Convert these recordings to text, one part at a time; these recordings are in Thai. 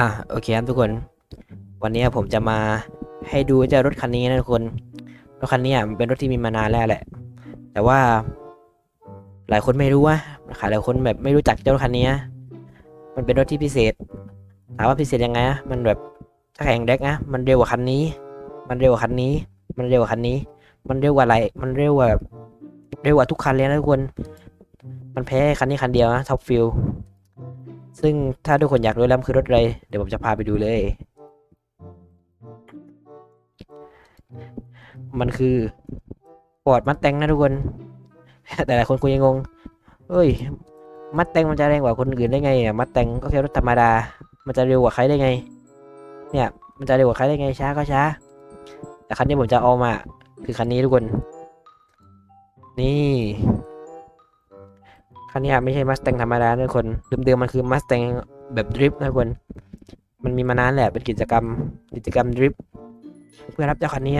อะโอเคครับทุกคน วันนี้ผมจะมาให้ดูเจ้ารถคันนี้นะทุกคน รถคันนี้มันเป็นรถที่มีมานานแล้วแหละ แต่ว่า หลายคนไม่รู้ว่าหลายคนแบบไม่รู้จักเจ้ารถคันนี้ มันเป็นรถที่พิเศษ ถามว่าพิเศษยังไงอะมันแบบถ้าแข่งแดกนะ มันเร็วกว่าคันนี้ มันเร็วกว่าคันนี้ มันเร็วกว่าคันนี้ มันเร็วกว่าอะไร มันเร็วกว่าแบบเร็วกว่าทุกคันเลยนะทุกคน มันแพ้คันนี้คันเดียวนะท็อปฟิล ซึ่งถ้าทุกคนอยากรู้แล้วมันคือรถอะไร เดี๋ยวผมจะพาไปดูเลย มันคือฟอดมัตแตงนะทุกคน แต่หลายคนคงยังงง เอ้ย มัตแตงมันจะแรงกว่าคนอื่นได้ไงอะมัตแตงก็แค่รถธรรมดา มันจะเร็วกว่าใครได้ไง เนี่ย มันจะเร็วกว่าใครได้ไง ช้าก็ช้า แต่คันที่ผมจะเอามา คือคันนี้ทุกคน นี่ คันนี้ไม่ใช่มัสแตงธรรมดาทุกคนเดิมๆมันคือมัสแตงแบบดริฟต์นะทุกคน มันมีมานานแหละเป็นกิจกรรมกิจกรรมดริฟต์เพื่อรับเจ้าคันนี้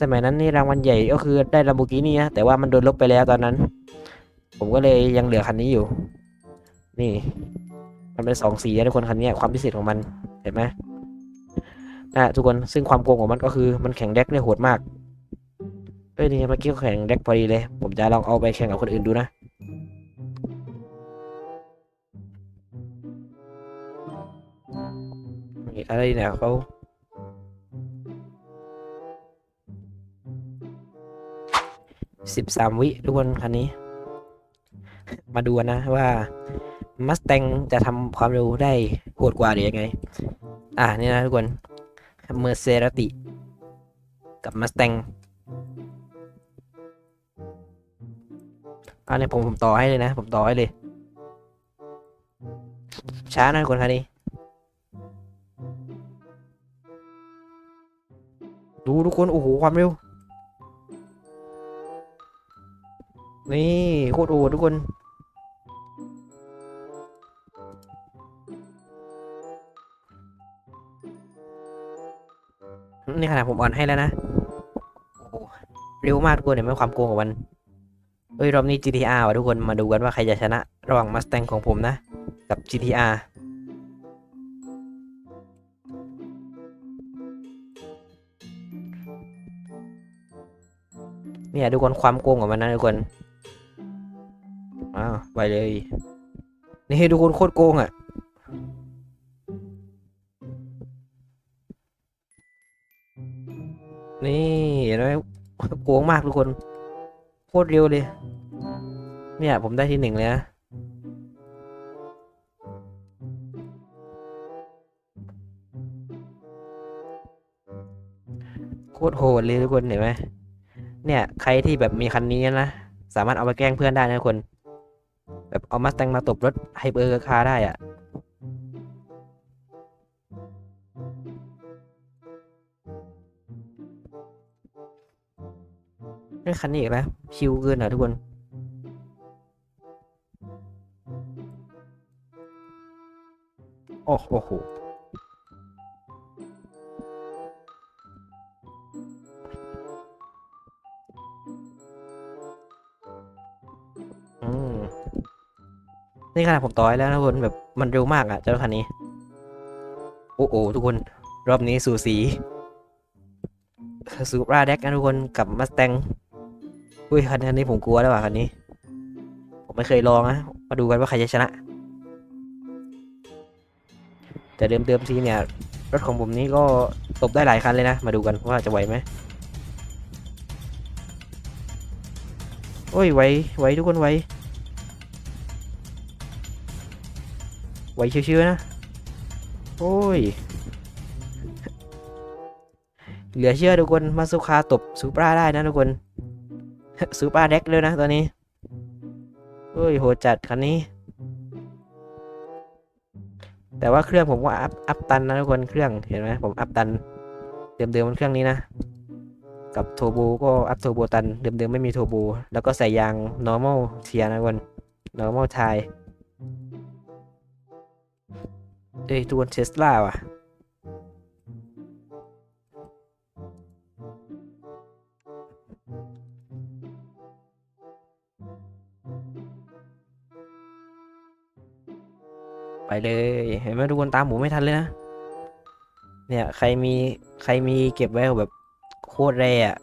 สมัยนั้นนี่รางวัลใหญ่ก็คือได้ลัมโบกินี่นะแต่ว่ามันโดนลบไปแล้วตอนนั้น ผมก็เลยยังเหลือคันนี้อยู่ นี่ มันเป็นสองสีนะทุกคนคันนี้ความพิเศษของมันเห็นไหมนะทุกคนซึ่งความโกงของมันก็คือมันแข่งแดกได้โหดมากเอ้ยนี่เมื่อกี้แข่งแดกพอดีเลย ผมจะลองเอาไปแข่งกับคนอื่นดูนะ อะไรเนี่ยเขาสิบสามวิทุกคนคันนี้ มาดูนะว่ามัส t ตงจะทำความเร็วได้โหดกว่าหรือยังไง อ่านี่นะทุกคนเมอร์เซราติกับมัส t ตงอันนี้ผมผมต่อให้เลยนะ ผมต่อให้เลย ช้านะทุกคนคันนี้ ดูทุกคน โอ้โห ความเร็ว นี่ โคตรโอ้ทุกคน นี่ขนาดผมอ่อนให้แล้วนะ เร็วมากทุกคนเห็นไหมความโกงของมันเอ้ย รอบนี้ GTR ว่ะทุกคนมาดูกันว่าใครจะชนะ ระหว่าง Mustang ของผมนะ กับ GTR เนี่ยทุกคนความโกงของมันนะทุกคนอ้าวไปเลยนี่ทุกคนโคตรโกงอะนี่เห็นไหมโกงมากทุกคนโคตรเร็วเลย เนี่ยผมได้ที่หนึ่งเลยนะโคตรโหดเลยทุกคนเห็นไหม เนี่ย ใครที่แบบมีคันนี้นะ สามารถเอาไปแกล้งเพื่อนได้นะทุกคน แบบเอามาสแตงมาตบรถไฮเปอร์คาร์ได้อะนี่คันนี้อีกแล้วชิวเกินอะทุกคนโอ้โห นี่ขนาดผมต่อให้แล้วนะทุกคนแบบมันเร็วมากอะเจ้าคันนี้ โอ้โหทุกคนรอบนี้สูสีสูราแดกนะทุกคนกับมาส t ตงอุ้ยคันนี้ผมกลัวแล้วว่ะคันนี้ ผมไม่เคยลองนะมาดูกันว่าใครจะชนะ แต่เดิมเดิมทีเนี่ย รถของผมนี้ก็ตบได้หลายคันเลยนะ มาดูกันว่าจะไหวไหมโอ้ยไหวไหวทุกคนไหว ไหวชิวๆนะ โอ้ย เหลือเชื่อทุกคน มาสุคาตบซูปราได้นะทุกคน ซูปราเด็กเลยนะตอนนี้โอ้ยโหจัดคันนี้ แต่ว่าเครื่องผมก็อัพอัพตันนะทุกคนเครื่องเห็นไหมผมอัพตัน เดิมๆมันเครื่องนี้นะ กับโทโบก็อัพโทโบตัน เดิมๆไม่มีโทโบแล้วก็ใส่ยาง normal เทียนะทุกคน normal ไทย เอ้ยตัวเทสลาว่ะไปเลยเห็นไหมทุกคนตามผมไม่ทันเลยนะ เนี่ย ใครมีใครมีเก็บไว้แบบโคตรแรอะ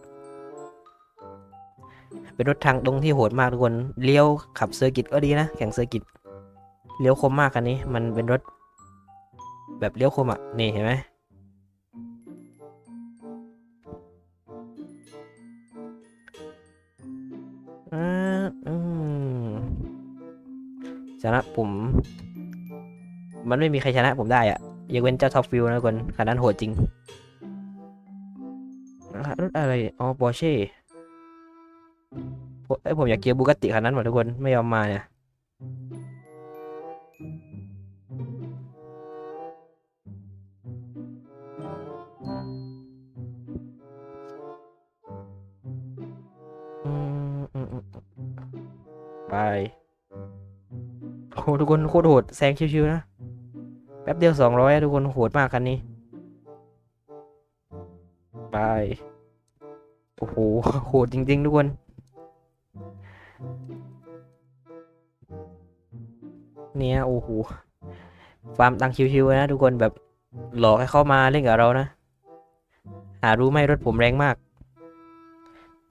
เป็นรถทางตรงที่โหดมากทุกคน เลี้ยวขับเซอร์กิตก็ดีนะ แข่งเซอร์กิต เลี้ยวคมมากคันนี้ มันเป็นรถ แบบเลี้ยวคมอะ นี่เห็นไหมชนะผม มันไม่มีใครชนะผมได้อะยกเว้นเจ้าท็อปฟิลนะทุกคนคันนั้นโหดจริงรถอะไร อ๋อ ปอร์เช่ ผมอยผมอยากเกียร์บูกติคันนั้นหมดทุกคน ไม่ยอมมาเนี่ย ไปโอ้โหทุกคนโคตรโหดแซงชิวๆนะ แป๊บเดียวสองร้อยทุกคนโหดมากคันนี้ ไป โอ้โหโหดจริง ๆ ทุกคนเนี่ยโอ้โหฟามตังค์ชิวๆนะทุกคนแบบหลอกให้เข้ามาเล่นกับเรานะ หารู้ไหมรถผมแรงมาก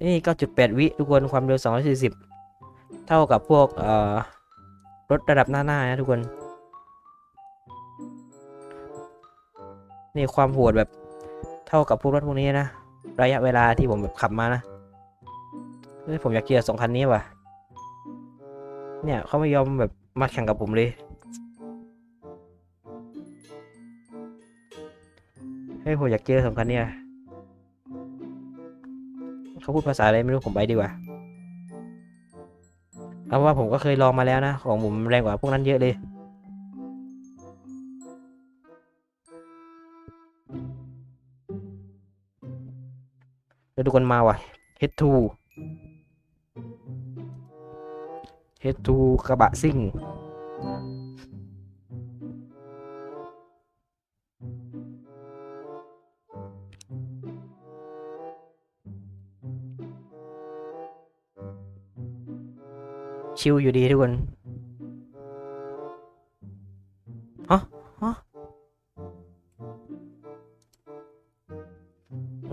นี่ 9.8 วิทุกคนความเร็ว 240 เท่ากับพวกเอ่อรถระดับหน้าๆนะทุกคน นี่ความโหดแบบเท่ากับพวกรถพวกนี้นะ ระยะเวลาที่ผมแบบขับมานะเฮ้ยผมอยากเกียร์สองคันนี้ว่ะ เนี่ยเขาไม่ยอมแบบมาแข่งกับผมเลย เฮ้ยผมอยากเจอสองคันเนี่ยเขาพูดภาษาอะไรไม่รู้ผมไปดีกว่า เอาว่าผมก็เคยลองมาแล้วนะ ของผมแรงกว่าพวกนั้นเยอะเลยแล้วทุกคนมาว่ะ H2 H2 กระบะซิ่ง ชิวอยู่ดีทุกคนฮะฮะ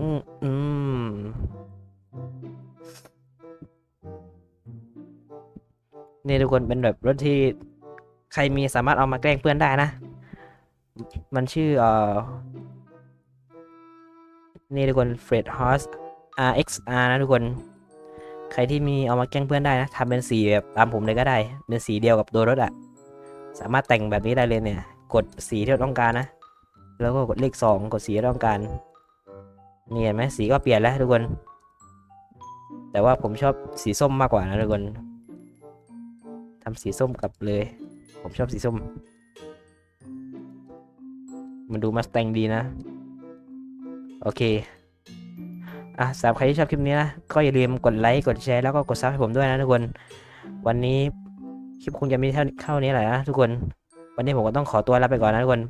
อืมอืมนี่ทุกคนเป็นแบบรถที่ใครมีสามารถเอามาแกล้งเพื่อนได้นะ มันชื่อเอ่อนี่ทุกคน Fred Horse RXR นะทุกคน ใครที่มีเอามาแกล้งเพื่อนได้นะทำเป็นสีแบบตามผมเลยก็ได้ เป็นสีเดียวกับตัวรถอะสามารถแต่งแบบนี้ได้เลยเนี่ย กดสีที่เราต้องการนะ แล้วก็กดเลขสองกดสีที่เราต้องการนี่เห็นไหมสีก็เปลี่ยนแล้วทุกคน แต่ว่าผมชอบสีส้มมากกว่านะทุกคนทำสีส้มกลับเลย ผมชอบสีส้ม มันดูมาสแตงดีนะ โอเค อะสำหรับใครที่ชอบคลิปนี้นะ ก็อย่าลืมกดไลค์กดแชร์แล้วก็กดซับให้ผมด้วยนะทุกคน วันนี้คลิปคงจะมีเท่าเท่านี้แหละนะทุกคน วันนี้ผมก็ต้องขอตัวลาไปก่อนนะทุกคน